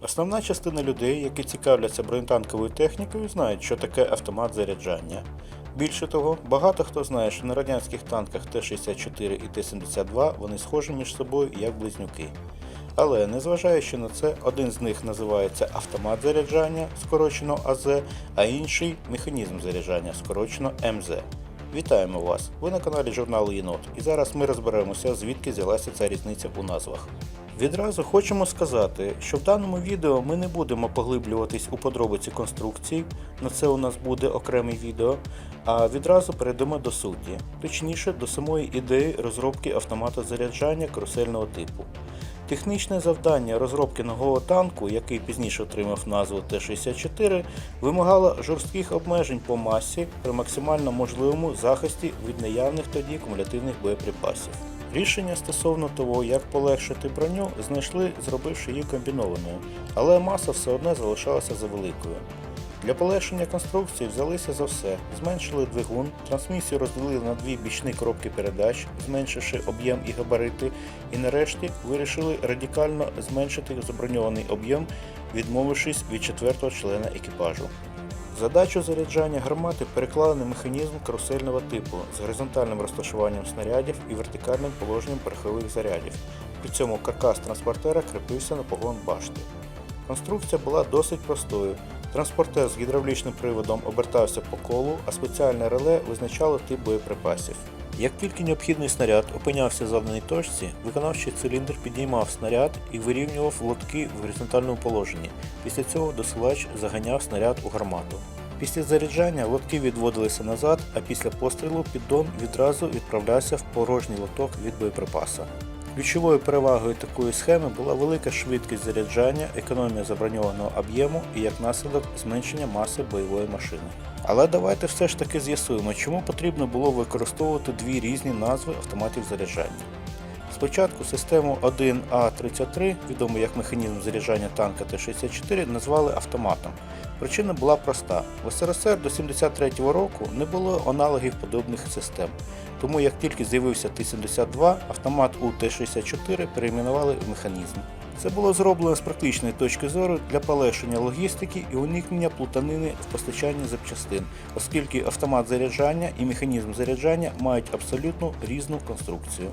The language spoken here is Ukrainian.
Основна частина людей, які цікавляться бронетанковою технікою, знають, що таке автомат заряджання. Більше того, багато хто знає, що на радянських танках Т-64 і Т-72 вони схожі між собою як близнюки. Але незважаючи на це, один з них називається автомат заряджання, скорочено АЗ, а інший механізм заряджання, скорочено МЗ. Вітаємо вас! Ви на каналі журналу Єнот, і зараз ми розберемося, звідки взялася ця різниця у назвах. Відразу хочемо сказати, що в даному відео ми не будемо поглиблюватись у подробиці конструкції, на це у нас буде окреме відео, а відразу перейдемо до суті, точніше до самої ідеї розробки автомата заряджання карусельного типу. Технічне завдання розробки нового танку, який пізніше отримав назву Т-64, вимагало жорстких обмежень по масі при максимально можливому захисті від наявних тоді кумулятивних боєприпасів. Рішення стосовно того, як полегшити броню, знайшли, зробивши її комбінованою, але маса все одно залишалася завеликою. Для полегшення конструкції взялися за все, зменшили двигун, трансмісію розділили на дві бічні коробки передач, зменшивши об'єм і габарити, і нарешті вирішили радикально зменшити заброньований об'єм, відмовившись від четвертого члена екіпажу. Задачу заряджання гармати переклали на механізм карусельного типу з горизонтальним розташуванням снарядів і вертикальним положенням перехилих зарядів. При цьому каркас транспортера кріпився на погон башти. Конструкція була досить простою. Транспортер з гідравлічним приводом обертався по колу, а спеціальне реле визначало тип боєприпасів. Як тільки необхідний снаряд опинявся в заданій точці, виконавчий циліндр підіймав снаряд і вирівнював лотки в горизонтальному положенні. Після цього досилач заганяв снаряд у гармату. Після заряджання лотки відводилися назад, а після пострілу піддон відразу відправлявся в порожній лоток від боєприпаса. Ключовою перевагою такої схеми була велика швидкість заряджання, економія заброньованого об'єму і як наслідок зменшення маси бойової машини. Але давайте все ж таки з'ясуємо, чому потрібно було використовувати дві різні назви автоматів заряджання. Спочатку систему 1А33, відому як механізм заряджання танка Т-64, назвали автоматом. Причина була проста: в СРСР до 73-го року не було аналогів подобних систем. Тому як тільки з'явився Т-72, автомат у Т-64 перейменували в механізм. Це було зроблено з практичної точки зору для полегшення логістики і уникнення плутанини в постачанні запчастин, оскільки автомат заряджання і механізм заряджання мають абсолютно різну конструкцію.